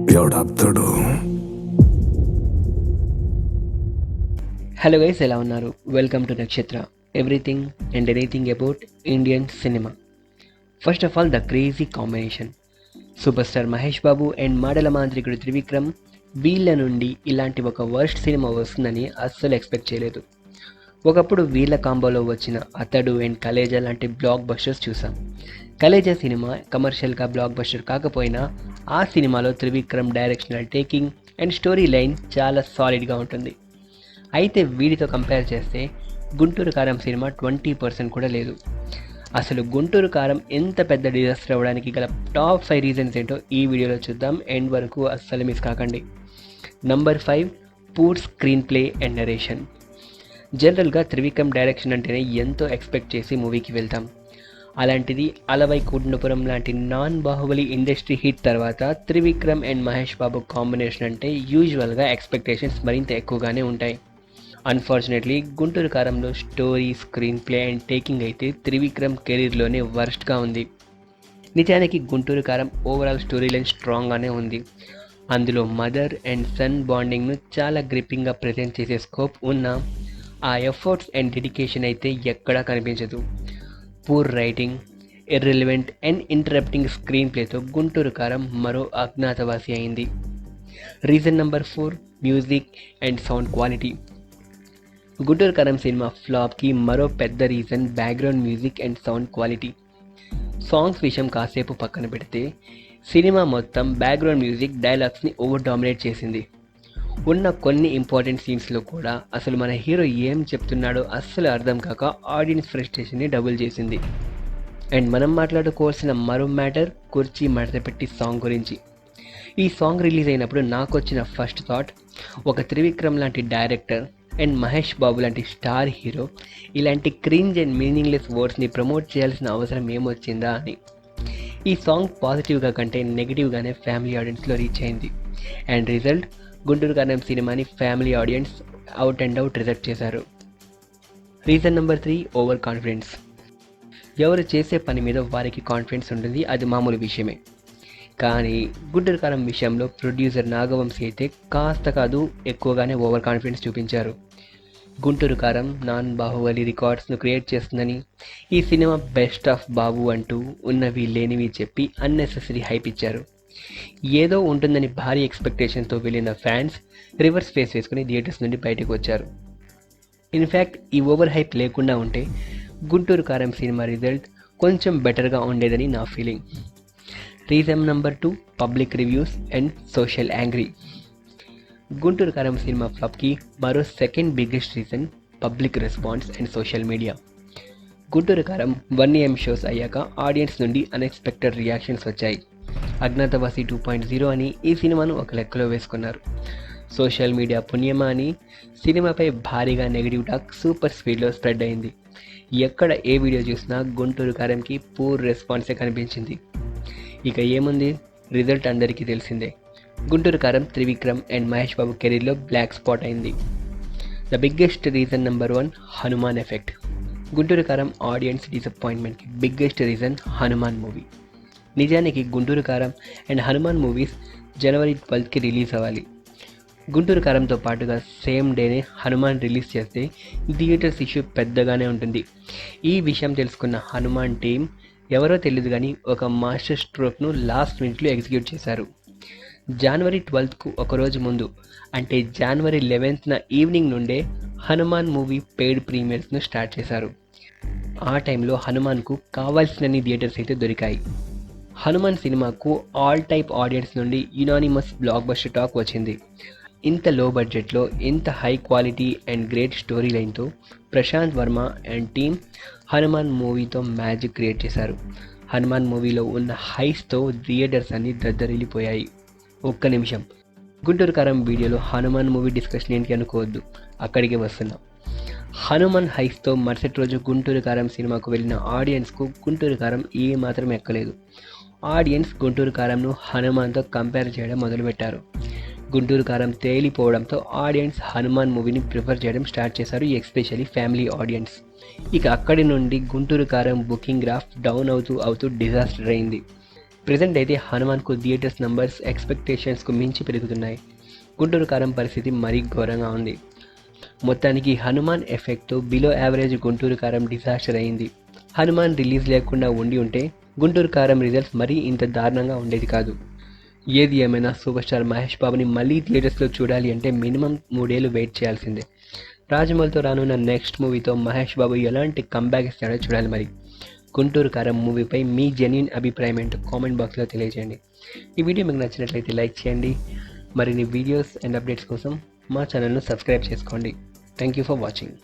Hello guys ఎలా ఉన్నారు? Welcome to Nakshatra. Everything and anything about Indian cinema first of all the crazy combination super star Mahesh Babu and మాడల మాంత్రికుడు త్రివిక్రమ్ వీళ్ళ నుండి ఇలాంటి ఒక worst cinema వస్తుందని అస్సలు ఎక్స్పెక్ట్ చేయలేదు. ఒకప్పుడు వీళ్ళ కాంబోలో వచ్చిన అతడు అండ్ కలేజా లాంటి బ్లాక్ బస్టర్స్ చూసాం. కలేజా సినిమా కమర్షియల్గా బ్లాక్ బస్టర్ కాకపోయినా ఆ సినిమాలో Trivikram directional taking and story line చాలా సాలిడ్గా ఉంటుంది. అయితే వీడితో కంపేర్ చేస్తే Guntur Kaaram cinema twenty percent కూడా లేదు. అసలు గుంటూరు కారం ఎంత పెద్ద డిజాస్టర్ అవ్వడానికి గల టాప్ ఫైవ్ రీజన్స్ ఏంటో ఈ వీడియోలో చూద్దాం. ఎండ్ వరకు అస్సలు మిస్ కాకండి. Number five poor screenplay and narration జనరల్గా త్రివిక్రమ్ డైరెక్షన్ అంటేనే ఎంతో ఎక్స్పెక్ట్ చేసి మూవీకి వెళ్తాం. అలాంటిది అలవై కుటుంబపురం లాంటి నాన్ బాహుబలి ఇండస్ట్రీ హిట్ తర్వాత త్రివిక్రమ్ అండ్ మహేష్ బాబు కాంబినేషన్ అంటే యూజువల్గా ఎక్స్పెక్టేషన్స్ మరింత ఎక్కువగానే ఉంటాయి. అన్ఫార్చునేట్లీ గుంటూరు కారంలో story screenplay and taking అయితే త్రివిక్రమ్ కెరీర్లోనే వర్స్ట్గా ఉంది. నిజానికి గుంటూరు కారం ఓవరాల్ స్టోరీ లైన్ స్ట్రాంగ్గానే ఉంది. అందులో మదర్ అండ్ సన్ బాండింగ్ను చాలా గ్రిప్పింగ్గా ప్రజెంట్ చేసే స్కోప్ ఉన్న ఆ ఎఫర్ట్స్ అండ్ డెడికేషన్ అయితే ఎక్కడా కనిపించదు. Poor writing irrelevant and interrupting screen ప్లేతో గుంటూరు కారం మరో అజ్ఞాతవాసి అయింది. Reason number four music and sound quality Guntur Kaaram cinema ఫ్లాప్కి మరో పెద్ద reason background music and sound quality songs విషయం కాసేపు పక్కన పెడితే సినిమా మొత్తం బ్యాక్గ్రౌండ్ మ్యూజిక్ డైలాగ్స్ని ఓవర్ డామినేట్ చేసింది. ఉన్న కొన్ని ఇంపార్టెంట్ సీన్స్లో కూడా అసలు మన హీరో ఏం చెప్తున్నాడో అస్సలు అర్థం కాక ఆడియన్స్ ఫ్రస్ట్రేషన్ని డబుల్ చేసింది. అండ్ మనం మాట్లాడుకోవాల్సిన మరో మ్యాటర్ కుర్చీ మడతపెట్టి సాంగ్ గురించి. ఈ సాంగ్ రిలీజ్ అయినప్పుడు నాకు వచ్చిన ఫస్ట్ థాట్ ఒక త్రివిక్రమ్ లాంటి డైరెక్టర్ అండ్ మహేష్ బాబు లాంటి స్టార్ హీరో ఇలాంటి క్రింజ్ అండ్ మీనింగ్లెస్ వర్డ్స్ని ప్రమోట్ చేయాల్సిన అవసరం ఏమొచ్చిందా అని. ఈ సాంగ్ పాజిటివ్గా కంటే నెగిటివ్గానే ఫ్యామిలీ ఆడియన్స్లో రీచ్ అయింది. అండ్ రిజల్ట్ గుంటూరు కారం సినిమాని family audience out and out reject చేశారు. Reason number three over confidence. ఎవరు చేసే పని మీద వారికి కాన్ఫిడెన్స్ ఉంటుంది అది మామూలు విషయమే. కానీ గుంటూరు కారం విషయంలో ప్రొడ్యూసర్ నాగవంశీ అయితే కాస్త కాదు ఎక్కువగానే ఓవర్ కాన్ఫిడెన్స్ చూపించారు. గుంటూరు కారం నాన్ బాహుబలి రికార్డ్స్ను క్రియేట్ చేస్తుందని ఈ సినిమా బెస్ట్ ఆఫ్ బాబు అంటూ ఉన్నవి లేనివి చెప్పి అన్నెసెసరీ హైప్ ఇచ్చారు. ఏదో ఉంటుందని భారీ ఎక్స్పెక్టేషన్తో వెళ్ళిన ఫ్యాన్స్ రివర్స్ ఫేస్ వేసుకుని థియేటర్స్ నుండి బయటకు వచ్చారు. ఇన్ఫ్యాక్ట్ ఈ ఓవర్ హైప్ లేకుండా ఉంటే గుంటూరు కారం సినిమా రిజల్ట్ కొంచెం బెటర్గా ఉండేదని నా feeling reason number two public reviews and social angry Guntur Kaaram cinema ఫ్లాప్కి మరో second biggest reason public response and social media Guntur Kaaram one AM shows అయ్యాక ఆడియన్స్ నుండి అన్ఎక్స్పెక్టెడ్ రియాక్షన్స్ వచ్చాయి. అజ్ఞాతవాసి టూ పాయింట్ జీరో అని ఈ సినిమాను ఒక లెక్కలో వేసుకున్నారు. సోషల్ మీడియా పుణ్యమా అని సినిమాపై భారీగా నెగిటివ్ టాక్ సూపర్ స్పీడ్లో స్ప్రెడ్ అయింది. ఎక్కడ ఏ వీడియో చూసినా గుంటూరు కారంకి పూర్ రెస్పాన్సే కనిపించింది. ఇక ఏముంది? రిజల్ట్ అందరికీ తెలిసిందే. గుంటూరు కారం త్రివిక్రమ్ అండ్ మహేష్ బాబు కెరీర్లో బ్లాక్ స్పాట్ అయింది. The biggest reason number one Hanuman effect. Guntur Kaaram audience డిసప్పాయింట్మెంట్కి biggest reason Hanuman movie. నిజానికి గుంటూరు కారం అండ్ హనుమాన్ మూవీస్ జనవరి ట్వెల్త్కి రిలీజ్ అవ్వాలి. గుంటూరు కారంతో పాటుగా సేమ్ డేనే హనుమాన్ రిలీజ్ చేస్తే థియేటర్స్ ఇష్యూ పెద్దగానే ఉంటుంది. ఈ విషయం తెలుసుకున్న హనుమాన్ టీం ఎవరో తెలియదు కానీ ఒక మాస్టర్ స్ట్రోక్ను లాస్ట్ మినిట్లో ఎగ్జిక్యూట్ చేశారు. జనవరి ట్వెల్త్కు ఒకరోజు ముందు అంటే జనవరి లెవెన్త్న ఈవినింగ్ నుండే హనుమాన్ మూవీ పెయిడ్ ప్రీమియర్స్ను స్టార్ట్ చేశారు. ఆ టైంలో హనుమాన్కు కావాల్సినన్ని థియేటర్స్ అయితే దొరికాయి. హనుమాన్ సినిమాకు ఆల్ టైప్ ఆడియన్స్ నుండి యునానిమస్ బ్లాక్ బస్టర్ టాక్ వచ్చింది. ఇంత లో బడ్జెట్లో ఇంత high quality and great story లైన్తో Prashanth Varma and team Hanuman మూవీతో మ్యాజిక్ క్రియేట్ చేశారు. హనుమాన్ మూవీలో ఉన్న హైస్తో థియేటర్స్ అన్ని దద్దరిల్లిపోయాయి. ఒక్క నిమిషం. గుంటూరు కారం వీడియోలో హనుమాన్ మూవీ డిస్కషన్ ఏంటి అనుకోవద్దు. అక్కడికి వస్తున్నాం. హనుమాన్ హైస్తో మరుసటి రోజు గుంటూరు కారం సినిమాకు వెళ్ళిన ఆడియన్స్కు గుంటూరు కారం ఏ మాత్రం ఎక్కలేదు. ఆడియన్స్ గుంటూరు కారంను హనుమాన్తో కంపేర్ చేయడం మొదలుపెట్టారు. గుంటూరు కారం తేలిపోవడంతో ఆడియన్స్ హనుమాన్ మూవీని ప్రిఫర్ చేయడం స్టార్ట్ చేశారు ఎస్పెషల్లీ ఫ్యామిలీ ఆడియన్స్ ఇక అక్కడి నుండి గుంటూరు కారం బుకింగ్ గ్రాఫ్ డౌన్ అవుతూ అవుతూ డిజాస్టర్ అయింది. ప్రజెంట్ అయితే హనుమాన్కు థియేటర్స్ నంబర్స్ ఎక్స్పెక్టేషన్స్కు మించి పెరుగుతున్నాయి. గుంటూరు కారం పరిస్థితి మరీ ఘోరంగా ఉంది. మొత్తానికి Hanuman ఎఫెక్ట్తో below average Guntur Kaaram disaster అయింది. హనుమాన్ రిలీజ్ లేకుండా ఉండి ఉంటే గుంటూరు కారం రిజల్ట్స్ మరీ ఇంత దారుణంగా ఉండేది కాదు. ఏది ఏమైనా సూపర్ స్టార్ మహేష్ బాబుని మళ్ళీ థియేటర్స్లో చూడాలి అంటే మినిమం మూడేళ్ళు వెయిట్ చేయాల్సిందే. రాజమౌళితో రానున్న నెక్స్ట్ మూవీతో మహేష్ బాబు ఎలాంటి కంబ్యాక్ ఇస్తాడో చూడాలి మరి. గుంటూరు కారం మూవీపై మీ జెన్యున్ అభిప్రాయం ఏంటో కామెంట్ బాక్స్లో తెలియజేయండి. ఈ వీడియో మీకు నచ్చినట్లయితే లైక్ చేయండి. మరిన్ని వీడియోస్ అండ్ అప్డేట్స్ కోసం మా ఛానల్ను సబ్స్క్రైబ్ చేసుకోండి. Thank you for watching